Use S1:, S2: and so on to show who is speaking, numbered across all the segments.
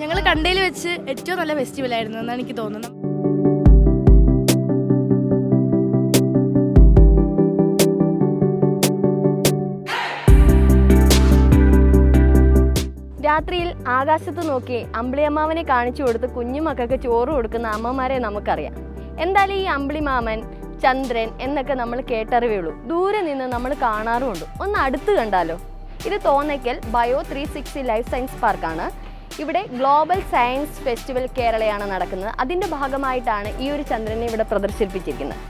S1: ഞങ്ങൾ കണ്ടയിൽ വെച്ച് ഏറ്റവും നല്ല ഫെസ്റ്റിവൽ ആയിരുന്നു എന്നാണ് എനിക്ക് തോന്നുന്നത്.
S2: രാത്രിയിൽ ആകാശത്ത് നോക്കി അമ്പിളിയമ്മാവനെ കാണിച്ചു കൊടുത്ത് കുഞ്ഞുമക്കൾക്ക് ചോറ് കൊടുക്കുന്ന അമ്മമാരെ നമുക്കറിയാം. എന്തായാലും ഈ അമ്പിളിമാമൻ ചന്ദ്രൻ എന്നൊക്കെ നമ്മൾ കേട്ടറിവേ ഉള്ളൂ ദൂരെ നിന്ന് നമ്മൾ കാണാറുമുണ്ട്. ഒന്ന് അടുത്ത് കണ്ടാലോ? ഇത് Thonnakkal bio three sixty life science പാർക്കാണ് ഇവിടെ ഗ്ലോബൽ സയൻസ് ഫെസ്റ്റിവൽ കേരളയാണ് നടക്കുന്നത്. അതിന്റെ ഭാഗമായിട്ടാണ് ഈ ഒരു ചന്ദ്രനെ ഇവിടെ പ്രദർശിപ്പിച്ചിരിക്കുന്നത്.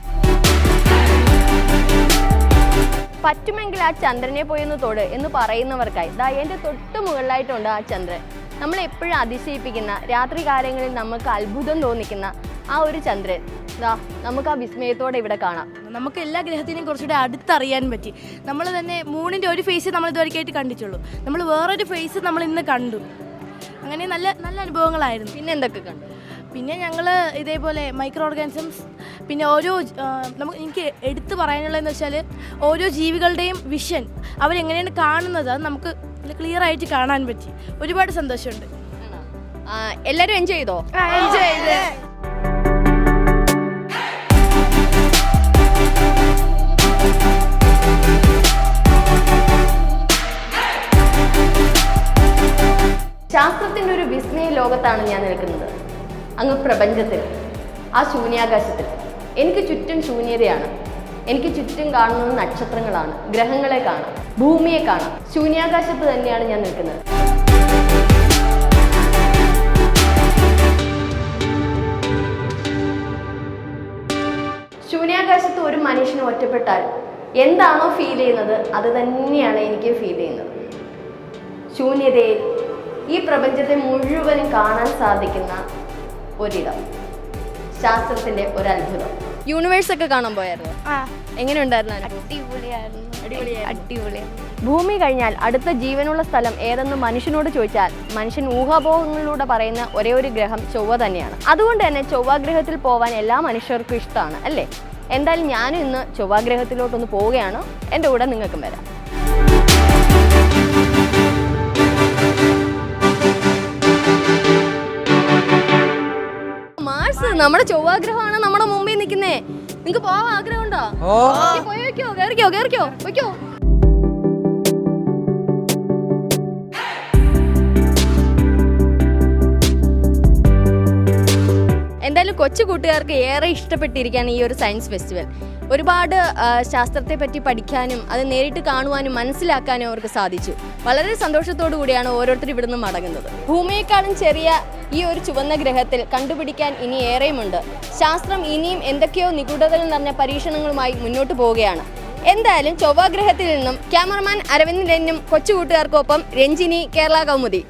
S2: പറ്റുമെങ്കിൽ ആ ചന്ദ്രനെ പോയൊന്ന് തൊട് എന്ന് പറയുന്നവർക്കായി. ദാ എന്റെ തൊട്ട് മുകളിലായിട്ടുണ്ട് ആ ചന്ദ്രൻ. നമ്മൾ എപ്പോഴും അതിശയിപ്പിക്കുന്ന രാത്രി കാലങ്ങളിൽ നമുക്ക് അത്ഭുതം തോന്നിക്കുന്ന ആ ഒരു ചന്ദ്രൻ. ദാ നമുക്ക് ആ വിസ്മയത്തോടെ ഇവിടെ കാണാം.
S1: നമുക്ക് എല്ലാ ഗ്രഹത്തിനെയും കുറച്ചുകൂടെ അടുത്തറിയാൻ പറ്റി. നമ്മൾ തന്നെ മൂണിന്റെ ഒരു ഫേസ് നമ്മൾ ഇതുവരെയായിട്ട് കണ്ടിട്ടുള്ളൂ. നമ്മൾ വേറൊരു ഫേസ് നമ്മൾ ഇന്ന് കണ്ടു. അങ്ങനെ നല്ല നല്ല അനുഭവങ്ങളായിരുന്നു.
S2: പിന്നെ എന്തൊക്കെ കണ്ടു?
S1: പിന്നെ ഞങ്ങൾ ഇതേപോലെ മൈക്രോ ഓർഗാനിസംസ് പിന്നെ ഓരോ നമുക്ക് എനിക്ക് എടുത്തു പറയാനുള്ളതെന്ന് വെച്ചാൽ ഓരോ ജീവികളുടെയും വിഷൻ അവരെങ്ങനെയാണ് കാണുന്നത് അത് നമുക്ക് ക്ലിയർ ആയിട്ട് കാണാൻ പറ്റി. ഒരുപാട് സന്തോഷമുണ്ട്.
S2: എല്ലാവരും എൻജോയ് ചെയ്തോ?
S1: എൻജോയ് ചെയ്ത്.
S2: ശാസ്ത്രത്തിന്റെ ഒരു വിസ്മയ ലോകത്താണ് ഞാൻ നിൽക്കുന്നത്. അങ്ങ് പ്രപഞ്ചത്തിൽ ആ ശൂന്യാകാശത്തിൽ. എനിക്ക് ചുറ്റും ശൂന്യതയാണ്. എനിക്ക് ചുറ്റും കാണുന്നത് നക്ഷത്രങ്ങളാണ്. ഗ്രഹങ്ങളെ കാണാം. ഭൂമിയെ കാണാം. ശൂന്യാകാശത്ത് തന്നെയാണ് ഞാൻ നിൽക്കുന്നത്. ശൂന്യാകാശത്ത് ഒരു മനുഷ്യന് ഒറ്റപ്പെട്ടാൽ എന്താണോ ഫീൽ ചെയ്യുന്നത് അത് തന്നെയാണ് എനിക്ക് ഫീൽ ചെയ്യുന്നത്. ശൂന്യതയിൽ ഈ പ്രപഞ്ചത്തെ മുഴുവനും കാണാൻ സാധിക്കുന്ന ഒരിടം. ശാസ്ത്രത്തിന്റെ ഒരു അത്ഭുതം യൂണിവേഴ്സ് ഒക്കെ കാണാൻ പോയായിരുന്നു? എങ്ങനെ ഉണ്ടായിരുന്നു ഭൂമി കഴിഞ്ഞാൽ അടുത്ത ജീവനുള്ള സ്ഥലം ഏതെന്ന് മനുഷ്യനോട് ചോദിച്ചാൽ മനുഷ്യൻ ഊഹാപോഹങ്ങളിലൂടെ പറയുന്ന ഒരേ ഒരു ഗ്രഹം ചൊവ്വ തന്നെയാണ്. അതുകൊണ്ട് തന്നെ ചൊവ്വാഗ്രഹത്തിൽ പോവാൻ എല്ലാ മനുഷ്യർക്കും ഇഷ്ടമാണ് അല്ലേ? എന്തായാലും ഞാനും ഇന്ന് ചൊവ്വാഗ്രഹത്തിലോട്ടൊന്ന് പോവുകയാണ്. എന്റെ കൂടെ നിങ്ങൾക്കും വരാം. മാർസ് നമ്മുടെ ചൊവ്വാഗ്രഹമാണ് നമ്മുടെ മുമ്പിൽ നിൽക്കുന്നേ. നിങ്ങൾക്ക് പോവാൻ ആഗ്രഹമുണ്ടോ? പോയി കേറിക്കോ കേറിക്കോ വെക്കോ. എന്തായാലും കൊച്ചു കൂട്ടുകാർക്ക് ഏറെ ഇഷ്ടപ്പെട്ടിരിക്കുകയാണ് ഈ ഒരു സയൻസ് ഫെസ്റ്റിവൽ. ഒരുപാട് ശാസ്ത്രത്തെ പറ്റി പഠിക്കാനും അത് നേരിട്ട് കാണുവാനും മനസ്സിലാക്കാനും അവർക്ക് സാധിച്ചു. വളരെ സന്തോഷത്തോടു കൂടിയാണ് ഓരോരുത്തർ ഇവിടുന്ന് മടങ്ങുന്നത്. ഭൂമിയെക്കാളും ചെറിയ ഈ ഒരു ചുവന്ന ഗ്രഹത്തിൽ കണ്ടുപിടിക്കാൻ ഇനി ഏറെയുമുണ്ട്. ശാസ്ത്രം ഇനിയും എന്തൊക്കെയോ നിഗൂഢതകൾ നിറഞ്ഞ പരീക്ഷണങ്ങളുമായി മുന്നോട്ട് പോവുകയാണ്. എന്തായാലും ചൊവ്വാഗ്രഹത്തിൽ നിന്നും ക്യാമറമാൻ അരവിന്ദിനും ലെന്നും കൊച്ചുകൂട്ടുകാർക്കൊപ്പം രഞ്ജിനി കേരള കൗമുദി